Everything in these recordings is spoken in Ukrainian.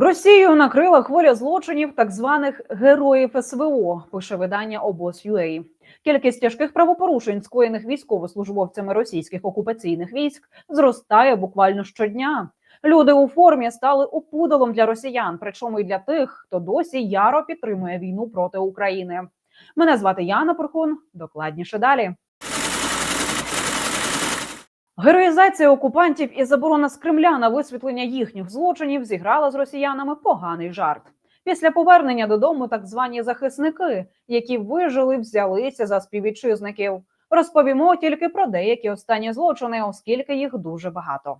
Росію накрила хвиля злочинів так званих героїв СВО. Пише видання обоз.ua. Кількість тяжких правопорушень, скоєних військовослужбовцями російських окупаційних військ, зростає буквально щодня. Люди у формі стали опудалом для росіян, причому й для тих, хто досі яро підтримує війну проти України. Мене звати Яна Порхун. Докладніше далі. Героїзація окупантів і заборона з Кремля на висвітлення їхніх злочинів зіграла з росіянами поганий жарт. Після повернення додому так звані захисники, які вижили, взялися за співвітчизників. Розповімо тільки про деякі останні злочини, оскільки їх дуже багато.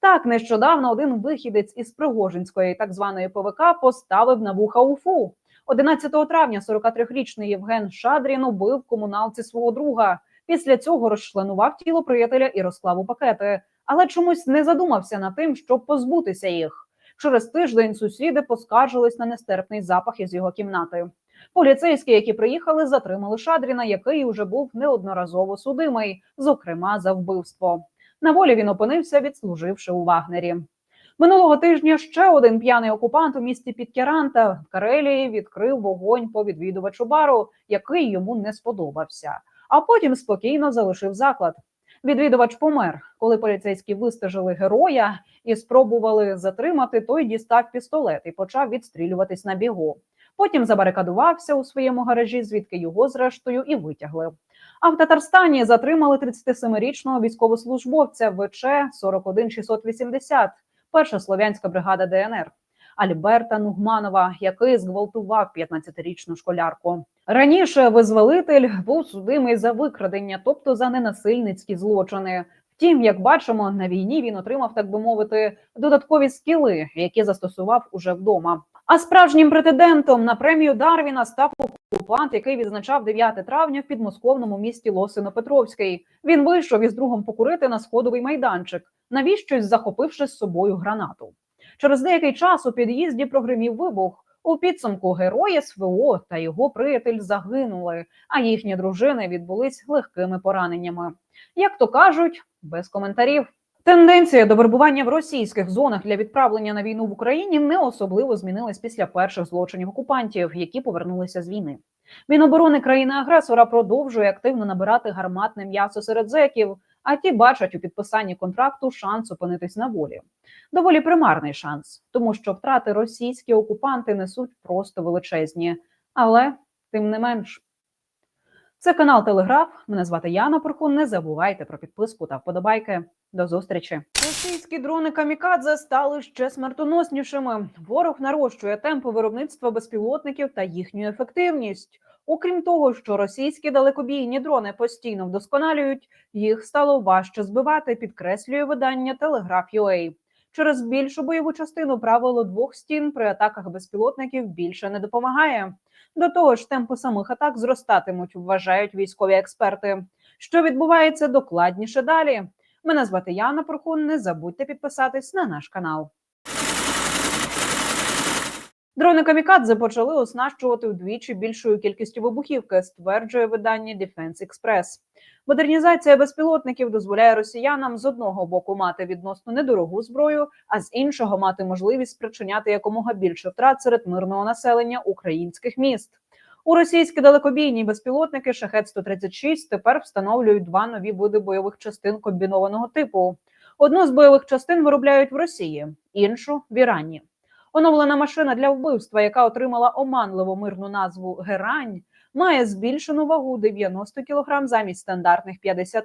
Так, нещодавно один вихідець із Пригожинської так званої ПВК поставив на вуха УФУ. 11 травня 43-річний Євген Шадрін убив комуналці свого друга. Після цього розчленував тіло приятеля і розклав у пакети, але чомусь не задумався над тим, щоб позбутися їх. Через тиждень сусіди поскаржились на нестерпний запах із його кімнати. Поліцейські, які приїхали, затримали Шадріна, який уже був неодноразово судимий, зокрема за вбивство. На волі він опинився, відслуживши у Вагнері. Минулого тижня ще один п'яний окупант у місті Підкеранта в Карелії відкрив вогонь по відвідувачу бару, який йому не сподобався а потім спокійно залишив заклад. Відвідувач помер, коли поліцейські вистежили героя і спробували затримати. Той дістав пістолет і почав відстрілюватись на бігу. Потім забарикадувався у своєму гаражі, звідки його зрештою і витягли. А в Татарстані затримали 37-річного військовослужбовця ВЧ 41680, перша слов'янська бригада ДНР. Альберта Нугманова, який зґвалтував 15-річну школярку. Раніше визволитель був судимий за викрадення, тобто за ненасильницькі злочини. Втім, як бачимо, на війні він отримав, так би мовити, додаткові скіли, які застосував уже вдома. А справжнім претендентом на премію Дарвіна став окупант, який відзначав 9 травня в підмосковному місті Лосино-Петровський. Він вийшов із другом покурити на сходовий майданчик, навіщось захопивши з собою гранату. Через деякий час у під'їзді прогримів вибух. У підсумку герої СВО та його приятель загинули, а їхні дружини відбулись легкими пораненнями. Як то кажуть, без коментарів. Тенденція до вербування в російських зонах для відправлення на війну в Україні не особливо змінилась після перших злочинів окупантів, які повернулися з війни. Міноборони країни-агресора продовжує активно набирати гарматне м'ясо серед зеків, а ті бачать у підписанні контракту шанс опинитись на волі. Доволі примарний шанс, тому що втрати російські окупанти несуть просто величезні, але тим не менш. Це канал Телеграф. Мене звати Яна Порхун. Не забувайте про підписку та вподобайки. До зустрічі. Російські дрони камікадзе стали ще смертоноснішими. Ворог нарощує темпи виробництва безпілотників та їхню ефективність. Окрім того, що російські далекобійні дрони постійно вдосконалюють, їх стало важче збивати. Підкреслює видання Телеграф.UA. Через більшу бойову частину правило двох стін при атаках безпілотників більше не допомагає. До того ж, темпи самих атак зростатимуть, вважають військові експерти. Що відбувається докладніше далі? Мене звати Яна Прохун. Не забудьте підписатись на наш канал. Дрони камікадзе почали оснащувати вдвічі більшою кількістю вибухівки, стверджує видання Defense Express. Модернізація безпілотників дозволяє росіянам з одного боку мати відносно недорогу зброю, а з іншого мати можливість спричиняти якомога більше втрат серед мирного населення українських міст. У російські далекобійні безпілотники шахет 136 тепер встановлюють два нові види бойових частин комбінованого типу. Одну з бойових частин виробляють в Росії, іншу в Ірані. Оновлена машина для вбивства, яка отримала оманливу мирну назву Герань, має збільшену вагу 90 кг замість стандартних 50.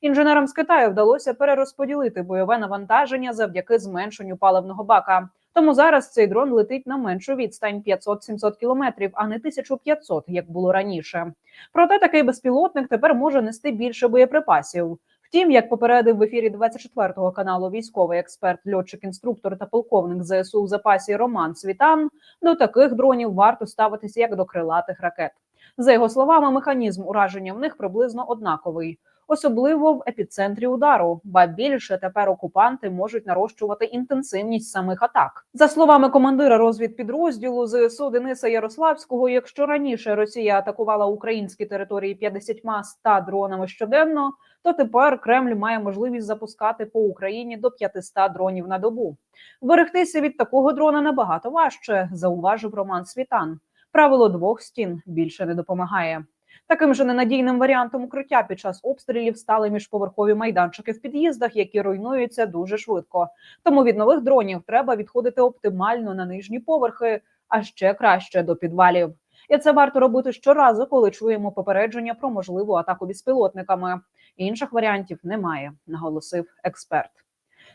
Інженерам з Китаю вдалося перерозподілити бойове навантаження завдяки зменшенню паливного бака. Тому зараз цей дрон летить на меншу відстань 500-700 кілометрів, а не 1500, як було раніше. Проте такий безпілотник тепер може нести більше боєприпасів. Втім, як попередив в ефірі 24-го каналу військовий експерт, льотчик, інструктор та полковник ЗСУ в запасі Роман Світан, до таких дронів варто ставитися як до крилатих ракет. За його словами, механізм ураження в них приблизно однаковий. Особливо в епіцентрі удару. Ба більше тепер окупанти можуть нарощувати інтенсивність самих атак. За словами командира розвідпідрозділу ЗСУ Дениса Ярославського, якщо раніше Росія атакувала українські території 50-100 дронами щоденно, то тепер Кремль має можливість запускати по Україні до 500 дронів на добу. Берегтися від такого дрона набагато важче, зауважив Роман Світан. Правило двох стін більше не допомагає. Таким же ненадійним варіантом укриття під час обстрілів стали міжповерхові майданчики в під'їздах, які руйнуються дуже швидко. Тому від нових дронів треба відходити оптимально на нижні поверхи, а ще краще до підвалів. І це варто робити щоразу, коли чуємо попередження про можливу атаку безпілотниками. Інших варіантів немає, наголосив експерт.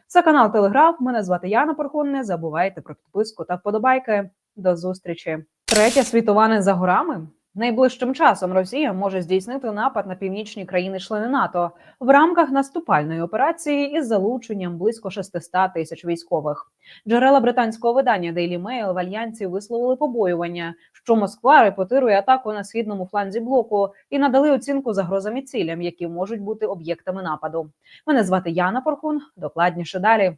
Це канал Телеграф. Мене звати Яна Порхон. Не забувайте про підписку та вподобайки. До зустрічі. Третя світова не за горами. Найближчим часом Росія може здійснити напад на північні країни-члени НАТО в рамках наступальної операції із залученням близько 600 тисяч військових. Джерела британського видання Daily Mail в альянсі висловили побоювання, що Москва репетирує атаку на східному фланзі блоку і надали оцінку загрозам і цілям, які можуть бути об'єктами нападу. Мене звати Яна Порхун. Докладніше далі.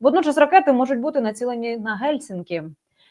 Водночас ракети можуть бути націлені на Гельсінкі.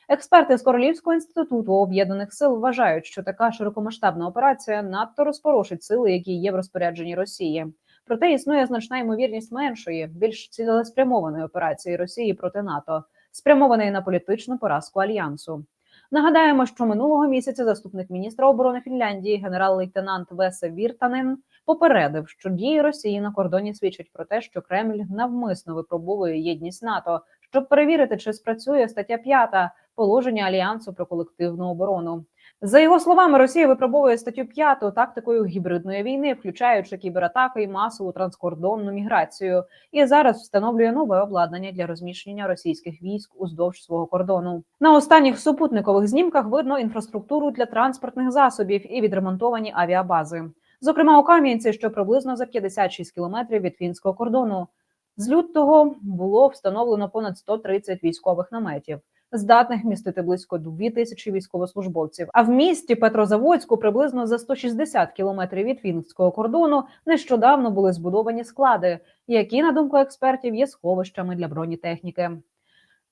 Експерти з Королівського інституту об'єднаних сил вважають, що така широкомасштабна операція надто розпорошить сили, які є в розпорядженні Росії. Проте існує значна ймовірність меншої, більш цілеспрямованої операції Росії проти НАТО, спрямованої на політичну поразку альянсу. Нагадаємо, що минулого місяця заступник міністра оборони Фінляндії, генерал-лейтенант Весе Віртанен, попередив, що дії Росії на кордоні свідчать про те, що Кремль навмисно випробовує єдність НАТО, щоб перевірити, чи спрацює стаття 5 положення альянсу про колективну оборону. За його словами, Росія випробовує статтю 5 тактикою гібридної війни, включаючи кібератаки і масову транскордонну міграцію, і зараз встановлює нове обладнання для розміщення російських військ уздовж свого кордону. На останніх супутникових знімках видно інфраструктуру для транспортних засобів і відремонтовані авіабази. Зокрема, у Кам'янці, що приблизно за 56 кілометрів від фінського кордону. З лютого було встановлено понад 130 військових наметів, здатних містити близько 2 тисячі військовослужбовців. А в місті Петрозаводську, приблизно за 160 кілометрів від фінського кордону, нещодавно були збудовані склади, які, на думку експертів, є сховищами для бронетехніки.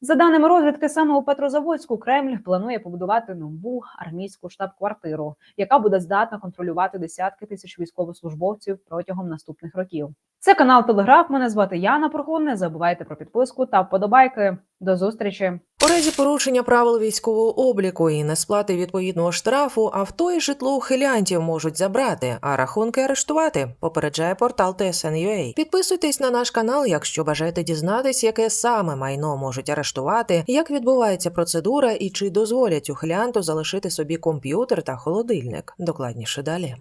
За даними розвідки, саме у Петрозаводську Кремль планує побудувати нову армійську штаб-квартиру, яка буде здатна контролювати десятки тисяч військовослужбовців протягом наступних років. Це канал Телеграф. Мене звати Яна Прохун. Не забувайте про підписку та вподобайки. До зустрічі. У разі порушення правил військового обліку і несплати відповідного штрафу, авто і житло ухилянтів можуть забрати, а рахунки арештувати. Попереджає портал TSN.ua. Підписуйтесь на наш канал, якщо бажаєте дізнатись, яке саме майно можуть арештувати, як відбувається процедура і чи дозволять ухилянту залишити собі комп'ютер та холодильник. Докладніше далі.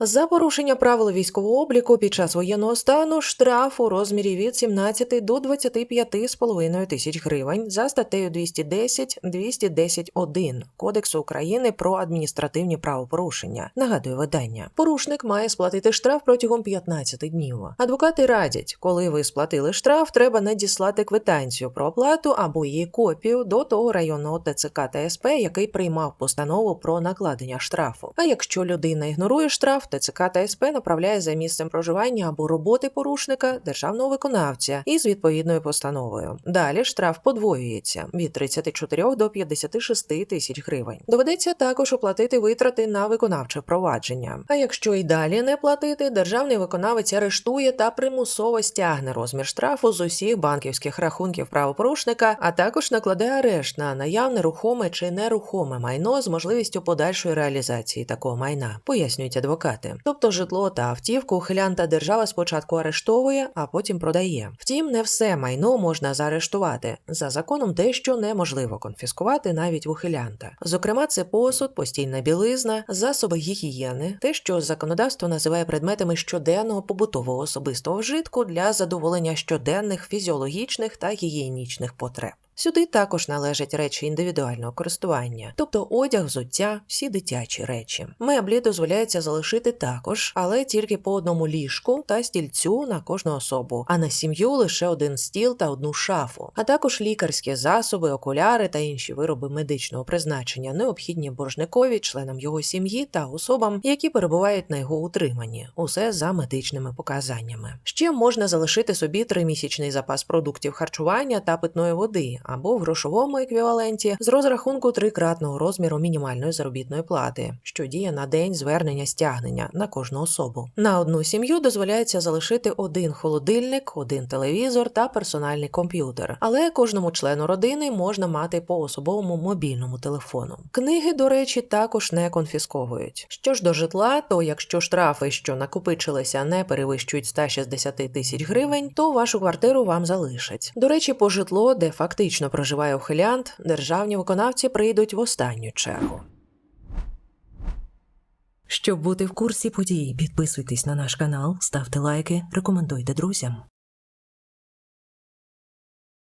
За порушення правил військового обліку під час воєнного стану штраф у розмірі від 17 до 25,5 тисяч гривень за статтею 210 210.1 Кодексу України про адміністративні правопорушення. Нагадую видання. Порушник має сплатити штраф протягом 15 днів. Адвокати радять, коли ви сплатили штраф, треба надіслати квитанцію про оплату або її копію до того районного ТЦК та СП, який приймав постанову про накладення штрафу. А якщо людина ігнорує штраф, ТЦК та СП направляє за місцем проживання або роботи порушника державного виконавця із відповідною постановою. Далі штраф подвоюється від 34 до 56 тисяч гривень. Доведеться також оплатити витрати на виконавче провадження. А якщо і далі не платити, державний виконавець арештує та примусово стягне розмір штрафу з усіх банківських рахунків правопорушника, а також накладе арешт на наявне рухоме чи нерухоме майно з можливістю подальшої реалізації такого майна, пояснюють адвокати. Тобто житло та автівку ухилянта держава спочатку арештовує, а потім продає. Втім, не все майно можна заарештувати. За законом дещо неможливо конфіскувати навіть в ухилянта. Зокрема, це посуд, постільна білизна, засоби гігієни, те, що законодавство називає предметами щоденного побутового особистого вжитку для задоволення щоденних фізіологічних та гігієнічних потреб. Сюди також належать речі індивідуального користування, тобто одяг, взуття, всі дитячі речі. Меблі дозволяється залишити також, але тільки по одному ліжку та стільцю на кожну особу, а на сім'ю лише один стіл та одну шафу, а також лікарські засоби, окуляри та інші вироби медичного призначення, необхідні боржникові, членам його сім'ї та особам, які перебувають на його утриманні. Усе за медичними показаннями. Ще можна залишити собі тримісячний запас продуктів харчування та питної води або в грошовому еквіваленті з розрахунку трикратного розміру мінімальної заробітної плати, що діє на день звернення стягнення на кожну особу. На одну сім'ю дозволяється залишити один холодильник, один телевізор та персональний комп'ютер, але кожному члену родини можна мати по особовому мобільному телефону. Книги, до речі, також не конфісковують. Що ж до житла, то якщо штрафи, що накопичилися, не перевищують 160 тисяч гривень, то вашу квартиру вам залишать. До речі, по житло, де фактично проживає ухилянт, державні виконавці прийдуть в останню чергу. Щоб бути в курсі подій, підписуйтесь на наш канал, ставте лайки, рекомендуйте друзям.